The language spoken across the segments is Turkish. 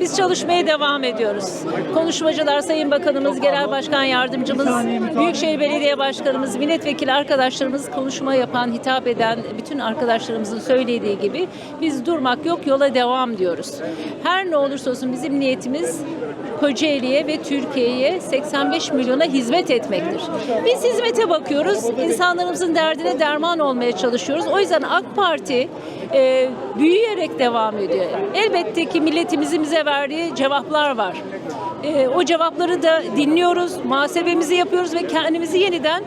Biz çalışmaya devam ediyoruz. Konuşmacılar, Sayın Bakanımız, Genel Başkan Yardımcımız, Büyükşehir Belediye Başkanımız, milletvekili arkadaşlarımız konuşma yapan, hitap eden bütün arkadaşlarımızın söylediği gibi biz durmak yok, yola devam diyoruz. Her ne olursa olsun bizim niyetimiz Kocaeli'ye ve Türkiye'ye 85 milyona hizmet etmektir. Biz hizmete bakıyoruz, insanlarımızın derdine derman olmaya çalışıyoruz. O yüzden AK Parti e, büyüyerek devam ediyor. Elbette ki milletimizin bize verdiği cevaplar var. E, o cevapları da dinliyoruz, muhasebemizi yapıyoruz ve kendimizi yeniden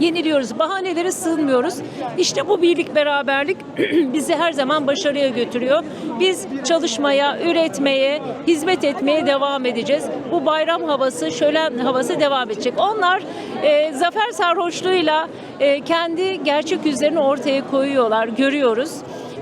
yeniliyoruz. Bahanelere sığınmıyoruz. İşte bu birlik beraberlik bizi her zaman başarıya götürüyor. Biz çalışmaya, üretmeye, hizmet etmeye devam edeceğiz. Bu bayram havası, şölen havası devam edecek. Onlar e, zafer sarhoşluğuyla e, kendi gerçek yüzlerini ortaya koyuyorlar, görüyoruz.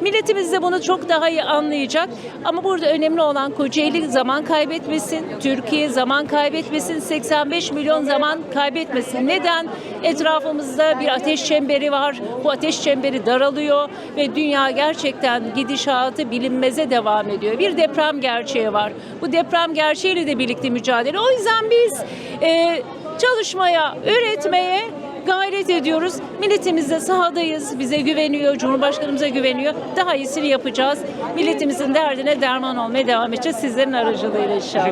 Milletimiz de bunu çok daha iyi anlayacak. Ama burada önemli olan Kocaeli zaman kaybetmesin, Türkiye zaman kaybetmesin, 85 milyon zaman kaybetmesin. Neden? Etrafımızda bir ateş çemberi var. Bu ateş çemberi daralıyor ve dünya gerçekten gidişatı bilinmeze devam ediyor. Bir deprem gerçeği var. Bu deprem gerçeğiyle de birlikte mücadele. O yüzden biz e, çalışmaya, üretmeye gayret ediyoruz. Milletimiz de sahadayız. Bize güveniyor, Cumhurbaşkanımıza güveniyor. Daha iyisini yapacağız. Milletimizin derdine derman olmaya devam edeceğiz. Sizlerin aracılığıyla inşallah.